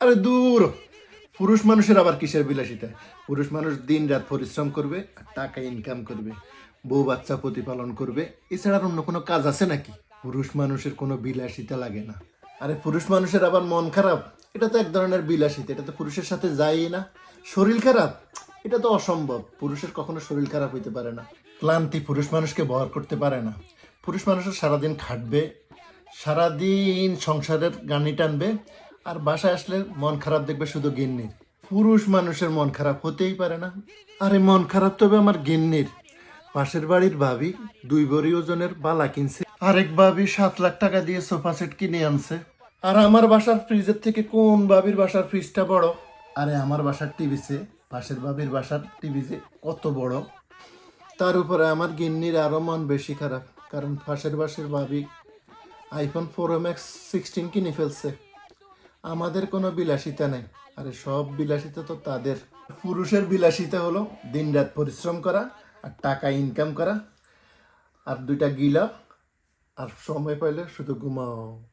আরে দূর। পুরুষ মানুষের আবার কিসের বিলাসিতা? পুরুষ মানুষ দিন রাত পরিশ্রম করবে আর টাকা ইনকাম করবে। বউ বাচ্চা প্রতিপালন করবে। এছাড়া আর অন্য কোনো কাজ আছে নাকি? পুরুষ মানুষের কোনো বিলাসিতা লাগে না। আরে পুরুষ মানুষের আবার মন খারাপ? এটা তো এক ধরনের বিলাসিতা। এটা তো পুরুষের সাথে যায়ই না। শরীর খারাপ? এটা তো অসম্ভব। পুরুষের কখনো শরীর খারাপ হইতে পারে না। ক্লান্তি পুরুষ মানুষকে বহর করতে পারে না। পুরুষ মানুষের সারাদিন খাটবে, সারাদিন সংসারের গানি টানবে আর বাসায় আসলে মন খারাপ দেখবে শুধু গিন্নির পুরুষ মানুষের মন খারাপ হতেই পারে না। আরে মন খারাপ তবে আমার গিন্নির। পাশের বাড়ির ভাবি দুই বড়ি ওজনের বালা কিনছে। আরেক ভাবি সাত লাখ টাকা দিয়ে সোফা সেট কিনে আনছে। আর আমার বাসার ফ্রিজের থেকে কোন ভাবির বাসার ফ্রিজটা বড়? আরে আমার বাসার টিভিছে পাশের ভাবির বাসার টিভিতে কত বড়। তার উপরে আমার গিন্নির আরও মন বেশি খারাপ, কারণ পাশের বাসের ভাবি আইফোন ফোর ম্যাক্স সিক্সটিন কিনে ফেলছে। আমাদের কোনো বিলাসিতা নেই। আরে সব বিলাসিতা তো তাদের। পুরুষের বিলাসিতা হলো দিনরাত পরিশ্রম করা আর টাকা ইনকাম করা। আর দুইটা গিলা আর সময় পাইলে শুধু ঘুমাও।